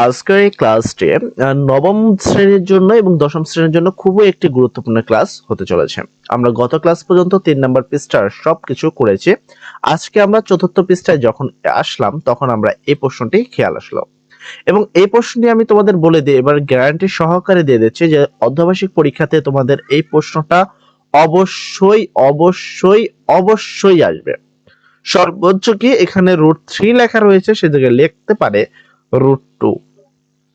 আজকের এই ক্লাসটি নবম শ্রেণির জন্য এবং দশম শ্রেণির জন্য খুবই একটি গুরুত্বপূর্ণ ক্লাস হতে চলেছে। আমরা গত ক্লাস পর্যন্ত তিন নম্বর পৃষ্ঠার সবকিছু করেছি। আজকে আমরা চতুর্থ পৃষ্ঠায় যখন আসলাম, তখন আমরা এই প্রশ্নটি খেয়াল আসলো। এবং এই প্রশ্নটি আমি তোমাদের বলে দিই, এবার গ্যারান্টি সহকারে দিয়ে দিচ্ছি যে অর্ধবার্ষিক পরীক্ষাতে তোমাদের এই প্রশ্নটা অবশ্যই অবশ্যই অবশ্যই আসবে। সর্বোচ্চ কি এখানে রুট থ্রি লেখা রয়েছে সেদিকে লিখতে পারে রুট টু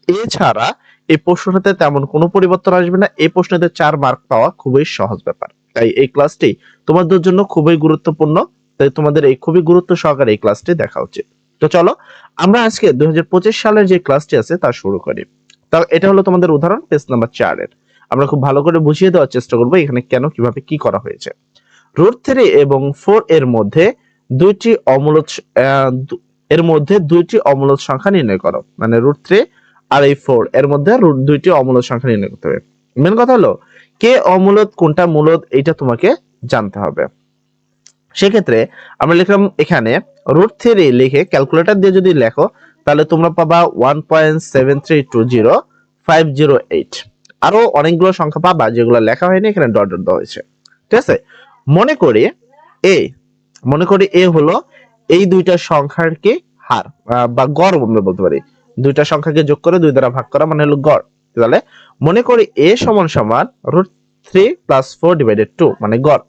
এছাড়া এই প্রশ্নটাতে তেমন কোনো পরিবর্তন আসবে না। এই প্রশ্নতে চার মার্ক পাওয়া খুবই সহজ ব্যাপার। তাই এই ক্লাসটি তোমাদের জন্য খুবই গুরুত্বপূর্ণ। তাই তোমাদের এই খুবই গুরুত্ব সহকারে এই ক্লাসটি দেখা উচিত। তো চলো, আমরা আজকে দুই হাজার পঁচিশ সালের যে ক্লাসটি আছে তা শুরু করি। তা এটা হলো তোমাদের উদাহরণ পেজ নাম্বার চারের আমরা খুব ভালো করে বুঝিয়ে দেওয়ার চেষ্টা করব এখানে কেন, কীভাবে কি করা হয়েছে। রুট থ্রি এবং ফোর এর মধ্যে দুইটি দু- এর মধ্যে দুইটি অমূলত সংখ্যা নির্ণয় করো। মানে রুট থ্রি আর এই ফোর এর মধ্যে দুইটি অমূলত সংখ্যা নির্ণয় করতে হবে। মেন কথা হলো, কে অমূলত কোনটা মূলত এটা তোমাকে জানতে হবে। সেক্ষেত্রে আমরা লিখলাম এখানে রুট থ্রি লিখে ক্যালকুলেটর দিয়ে যদি লেখো, তাহলে তোমরা পাবা one point seven three two zero five zero eight আরও অনেকগুলো সংখ্যা পাবা, যেগুলো লেখা হয়নি, এখানে ডট ডট দেওয়া হয়েছে। ঠিক আছে? মনে করি এ মনে করি এ হলো এই দুইটা সংখ্যার কি হার, বা গড় আমরা বলতে পারি। দুইটা সংখ্যাকে যোগ করে দুই দ্বারা ভাগ করা মানে হলো গড়। তাহলে মনে করি এ সমান সমান root three plus four divided two মানে গড়।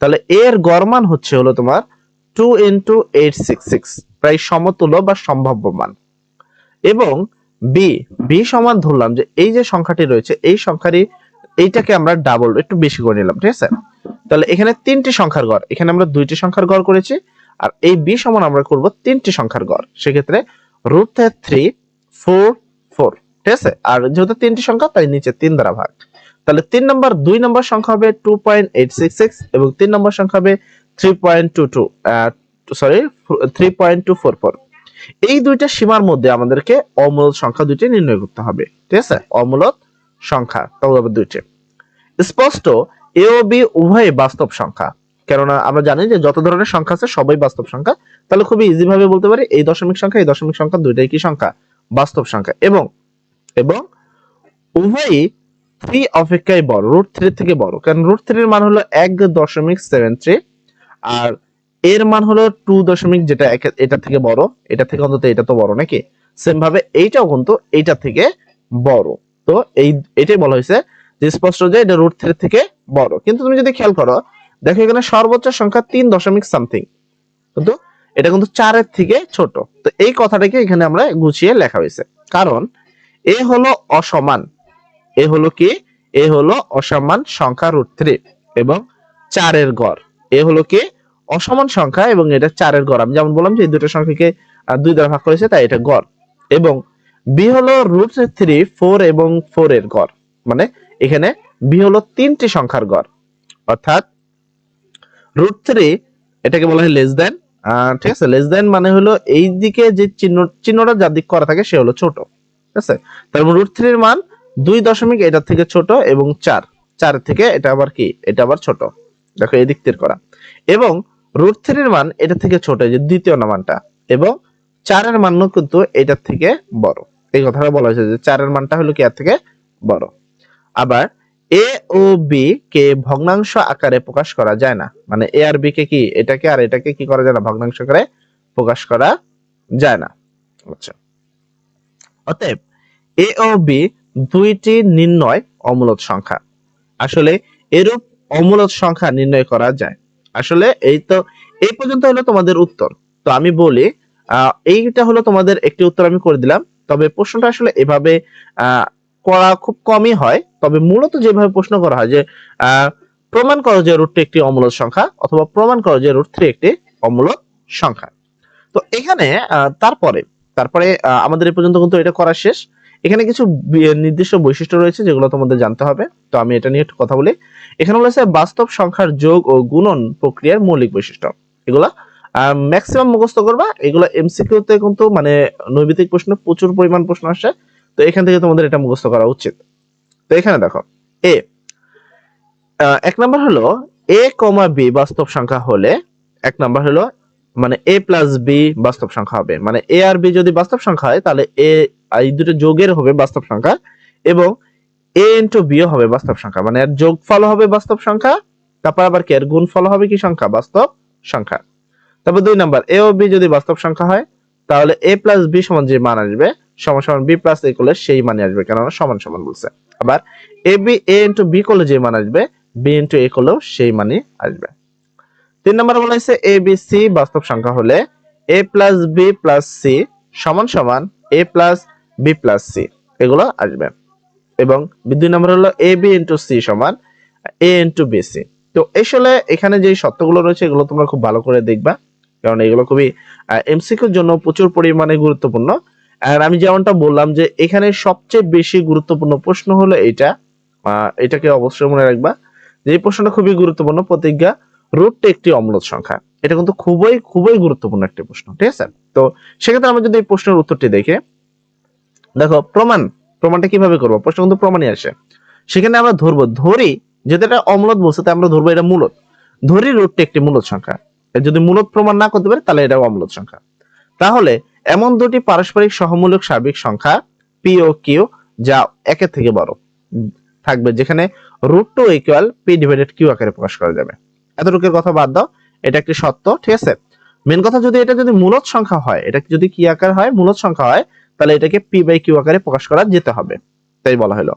তাহলে এর গড় মান হচ্ছে হলো তোমার two into eight six six প্রায় সমতুল্য বা সম্ভাব্য মান। এবং বি বি সমান ধরলাম যে এই যে সংখ্যাটি রয়েছে, এই সংখ্যারই, এইটাকে আমরা ডাবল একটু বেশি করে নিলাম, ঠিক আছে? তাহলে এখানে তিনটি সংখ্যার গড়, এখানে আমরা দুইটি সংখ্যার গড় করেছি। আর এই বি সমান আমরা করব তিনটি সংখ্যার গড়। সেক্ষেত্রে রুট থ্রি ফোর ফোর ঠিক আছে? আর যেহেতু তিনটি সংখ্যা, তাই নিচে তিন দ্বারা ভাগ। তাহলে তিন নম্বর, দুই নম্বর সংখ্যা হবে two point eight six six এবং তিন নম্বর সংখ্যা হবে three point two two sorry three point two four four এই দুইটা সীমার মধ্যে আমাদেরকে অমূলত সংখ্যা দুইটি নির্ণয় করতে হবে, ঠিক আছে? অমূলত সংখ্যা তবে দুইটি। স্পষ্ট এ ও বি উভয় বাস্তব সংখ্যা। কেননা আমরা জানি যে যত ধরনের সংখ্যা আছে, সবাই বাস্তব সংখ্যা। তাহলে খুবই ইজি ভাবে বলতে পারি, এই দশমিক সংখ্যা, এই দশমিক সংখ্যা দুইটাই কি সংখ্যা? বাস্তব সংখ্যা। এবং এবং উভয়ই থ্রি অপেক্ষায় বড় রুট থ্রি থেকে বড়। কারণ রুট থ্রির মান হলো এক দশমিক সেভেন থ্রি আর এর মান হলো টু দশমিক যেটা এটা থেকে বড়। এটা থেকে অন্তত এটা তো বড় নাকি? সেম ভাবে এইটাও কিন্তু এইটা থেকে বড়। তো এই, এটাই বলা হয়েছে যে স্পষ্ট যে এটা রুট থ্রি থেকে বড়। কিন্তু তুমি যদি খেয়াল করো দেখো এখানে সর্বোচ্চ সংখ্যা তিন দশমিক সামথিং কিন্তু এটা কিন্তু চারের থেকে ছোট। তো এই কথাটাকে এখানে আমরা গুছিয়ে লেখা হয়েছে। কারণ এ হলো অসমান। এ হলো কি? এ হলো অসমান সংখ্যা রুট থ্রি এবং চারের গড়। এ হলো কি? অসমান সংখ্যা এবং এটা চারের গড়। আমি যেমন বললাম যে এই দুটো সংখ্যাকে দুই দ্বারা ভাগ করেছে, তাই এটা গড়। এবং বি হলো রুট থ্রি ফোর এবং ফোর এর গড়। মানে এখানে বি হলো তিনটি সংখ্যার গড়। অর্থাৎ রুট থ্রি এটাকে বলা হয় লেস দেন ঠিক আছে। লেস দেন মানে হলো এই দিকে যে চিহ্ন চিহ্নটা যার দিক করা থাকে সে হলো ছোট ঠিক আছে? তারপর রুট থ্রির মান দুই দশমিক এটার থেকে ছোট এবং চার। চার থেকে এটা আবার কি? এটা আবার ছোট। দেখো এই দিক থেকে করা। এবং রুট থ্রির মান এটা থেকে ছোট যে দ্বিতীয় নামানটা এবং চারের মানও কিন্তু এটার থেকে বড়। এই কথাটা বলা হয়েছে যে চারের মানটা হলো কি? এর থেকে বড়। আবার এ ও বি কে ভগ্নাংশ আকারে প্রকাশ করা যায় না। মানে এ আর বি কে কি এটাকে আর এটাকে কি করা যায় না? ভগ্নাংশ আকারে প্রকাশ করা যায় না। আচ্ছা। অতএব এ ও বি দুইটি নির্ণয় অমূলত সংখ্যা। আসলে এরূপ অমূলত সংখ্যা নির্ণয় করা যায়। আসলে এই তো, এই পর্যন্ত হলো তোমাদের উত্তর। তো আমি বলি এইটা হলো তোমাদের একটি উত্তর আমি করে দিলাম। তবে প্রশ্নটা আসলে এভাবে করা খুব কমই হয়। তবে মূলত যেভাবে প্রশ্ন করা হয় যে প্রমাণ করো যে রুটটি একটি অমূলত সংখ্যা অথবা প্রমাণ করো যে রুট থ্রি একটি অমূলত সংখ্যা। তো এখানে তারপরে তারপরে আমাদের এই পর্যন্ত কিন্তু এটা করা শেষ। এখানে কিছু নির্দিষ্ট বৈশিষ্ট্য রয়েছে যেগুলো তোমাদের জানতে হবে। তো আমি এটা নিয়ে একটু কথা বলি। এখানে বলেছে বাস্তব সংখ্যার যোগ ও গুণন প্রক্রিয়ার মৌলিক বৈশিষ্ট্য। এগুলা ম্যাক্সিমাম মুখস্থ করবা। এগুলো এমসিকিউ তে কিন্তু মানে নৈবিতিক প্রশ্ন প্রচুর পরিমাণ প্রশ্ন আসে। তো এখান থেকে তোমাদের এটা মুখস্থ করা উচিত। তো এখানে দেখো এ এক নাম্বার হলো এ কমা বি বাস্তব সংখ্যা হলে এক নাম্বার হলো মানে এ প্লাস বি বাস্তব সংখ্যা হবে। মানে এ আর বি যদি বাস্তব সংখ্যা হয়, তাহলে এ এই দুটো যোগের হবে বাস্তব সংখ্যা এবং এ ইন্টু বিও হবে বাস্তব সংখ্যা। মানে এর যোগফল হবে বাস্তব সংখ্যা, তারপর আবার কি এর গুণফল হবে কি সংখ্যা? বাস্তব সংখ্যা। তারপর দুই নাম্বার এ ও বি যদি বাস্তব সংখ্যা হয়, তাহলে এ প্লাস বি সমান যে মান আসবে, সমান সমান বি প্লাস এ করলে সেই মানই আসবে, কেননা সমান সমান বলছে। আবার A B A into B করলে যে মান আসবে বি ইন্টু এ করলেও সেই মানই আসবে। তিন নম্বর বলা হয়েছে এ বি সি বাস্তব সংখ্যা হলে A plus B plus C সমান সমান A plus B plus C এগুলো আসবে। এবং দুই নম্বর হলো এ বি ইন্টু সি সমান এ ইন্টু বি সি তো আসলে এখানে যে সত্যগুলো রয়েছে, এগুলো তোমরা খুব ভালো করে দেখবা। কারণ এগুলো খুবই এমসিকিউর জন্য প্রচুর পরিমাণে গুরুত্বপূর্ণ। আর আমি যেমনটা বললাম যে এখানে সবচেয়ে বেশি গুরুত্বপূর্ণ প্রশ্ন হলো এটা। এটাকে অবশ্যই মনে রাখবা যে এই প্রশ্নটা খুবই গুরুত্বপূর্ণ। প্রতিজ্ঞা রুট একটি অম্লত সংখ্যা। এটা কিন্তু খুবই খুবই গুরুত্বপূর্ণ একটি প্রশ্ন, ঠিক আছে? তো সেক্ষেত্রে আমরা যদি এই প্রশ্নের উত্তরটি দেখে। দেখো, প্রমাণ, প্রমাণটা কীভাবে করব? প্রশ্ন কিন্তু প্রমাণই আসে। সেখানে আমরা ধরবো, ধরি, যেহেতু এটা অম্লত বলছে তাই আমরা ধরবো এটা মূলত ধরি রুটটি একটি মূলত সংখ্যা। যদি মূলত প্রমাণ না করতে পারে, তাহলে এটা অম্লত সংখ্যা। তাহলে এমন দুটি পারস্পরিক সহমূলক সার্বিক সংখ্যা পি ও কিউ যা একের থেকে বড়, থাকবে যেখানে root two equal P divided Q আকারে প্রকাশ করা যাবে। এতটুকুর কথা বাদ দাও, এটা একটি সত্য, ঠিক আছে? মেন কথা যদি এটা যদি মূলত সংখ্যা হয়, এটা যদি কি আকার হয়, মূলত সংখ্যা হয়, তাহলে এটাকে পি বাই কিউ আকারে প্রকাশ করা যেতে হবে, তাই বলা হলো।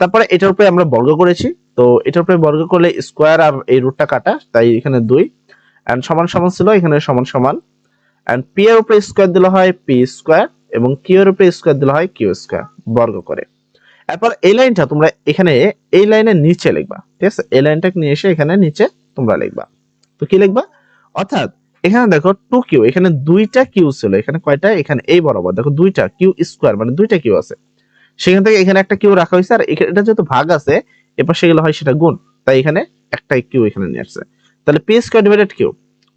তারপরে এটার উপরে আমরা বর্গ করেছি, তো এটার উপরে বর্গ করলে স্কোয়ার আর এই রুটটা কাটা, তাই এখানে দুই এন্ড সমান সমান ছিল, এখানে সমান সমান এন্ড পি এর উপরে স্কোয়ার দিলে হয় পি স্কোয়ার এবং কিউ এর উপরে স্কোয়ার দিলে হয় কিউ স্কোয়ার বর্গ করে। এরপর এই লাইনটা তোমরা এখানে এই লাইনের নিচে লিখবা। ঠিক আছে? এই লাইনটা নিয়ে এসে এখানে নিচে তোমরা লিখবা। তো কি লিখবা? অর্থাৎ এখানে দেখো টু কিউ এখানে দুইটা কিউ ছিল, এখানে কয়টা? এখানে এই বরাবর। দেখো দুইটা কিউ স্কোয়ার মানে দুইটা কিউ আছে। সেখান থেকে এখানে একটা কিউ রাখা হয়েছে আর এটা যেহেতু ভাগ আছে এবার সেগুলো হয় সেটা গুণ। তাই এখানে একটাই কিউ এখানে নিয়ে আসছে। তাহলে পি স্কোয়ার ডিভাইডেড কিউ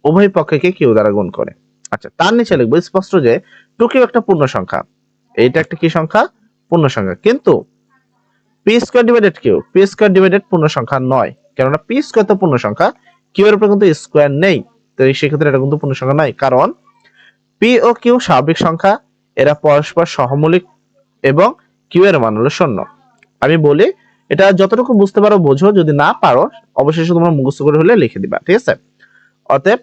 উভয় পক্ষকে কিউ দ্বারা গুণ করে। আচ্ছা তার নিচে লিখব, স্পষ্ট যে টু কিউ একটা পূর্ণ সংখ্যা। এইটা একটা কি সংখ্যা? পূর্ণ সংখ্যা। কিন্তু P square divided Q P square divided পূর্ণ সংখ্যা নয়। কেননা পি স্কোয়ার তো পূর্ণ সংখ্যা কিউ এর উপরে কিন্তু স্কোয়ার নেই। তো সেক্ষেত্রে এটা কিন্তু পূর্ণ সংখ্যা নয় কারণ পি ও কিউ স্বাভাবিক সংখ্যা, এরা পরস্পর সহমূলিক এবং কিউ এর মান হলো শূন্য। আমি বলি, এটা যতটুকু বুঝতে পারো, বোঝো। যদি না পারো, অবশেষে তোমরা মুখস্থ করে হলে লিখে দিবা, ঠিক আছে? অতএব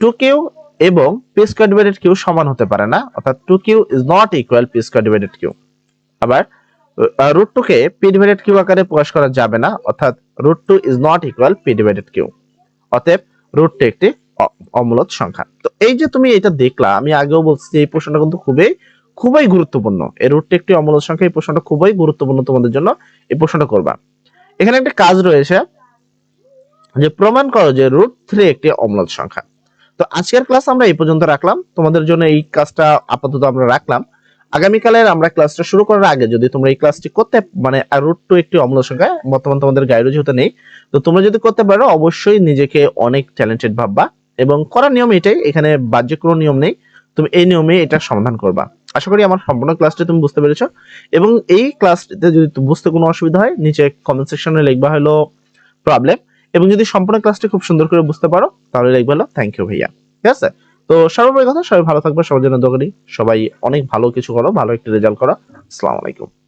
টু কিউ এবং পি স্কোয়ার ডিভাইডেড কিউ সমান হতে পারে না, অর্থাৎ two Q is not equal P square divided Q আবার রুট টু কে পি ডিভাইডেড কিউ আকারে প্রকাশ করা যাবে না, অর্থাৎ root two is not equal P divided Q অতএব রুট টু একটি অমূলত সংখ্যা। তো এই যে তুমি এটা দেখলা, আমি আগেও বলছি এই প্রশ্নটা কিন্তু খুবই খুবই গুরুত্বপূর্ণ। এই রুটটি একটি অমূলত সংখ্যা, এই প্রশ্নটা খুবই গুরুত্বপূর্ণ তোমাদের জন্য এই প্রশ্নটা করবা। এখানে একটা কাজ রয়েছে যে প্রমাণ করো যে রুট থ্রি একটি অমূলত সংখ্যা। তো আজকের ক্লাস আমরা এই পর্যন্ত রাখলাম। তোমাদের জন্য এই কাজটা আপাতত আমরা রাখলাম। আগামীকালের আমরা ক্লাসটা শুরু করার আগে যদি তোমরা এই ক্লাসটি করতে মানে রুট টু একটি অমূলত সংখ্যা বর্তমান তোমাদের গাইডও যেহেতু নেই, তো তোমরা যদি করতে পারো, অবশ্যই নিজেকে অনেক ট্যালেন্টেড ভাববা এবং করার নিয়ম এটাই, এখানে বাহ্যিক কোনো নিয়ম নেই। তুমি এই নিয়মে এটা সমাধান করবা। আশা করি আমার সম্পূর্ণ ক্লাসটি তুমি বুঝতে পেরেছ। এবং এই ক্লাসটিতে যদি বুঝতে কোনো অসুবিধা হয়, নিচে কমেন্ট সেকশনে লিখবা হলো প্রবলেম এবং যদি সম্পূর্ণ ক্লাসটি খুব সুন্দর করে বুঝতে পারো, তাহলে লাইক হলো থ্যাংক ইউ ভাইয়া। ঠিক আছে? তো সর্বোপরি কথা, সবাই ভালো থাকবে, সবার জন্য দোকানি সবাই অনেক ভালো কিছু করো, ভালো একটি রেজাল্ট করো। আসসালামু আলাইকুম।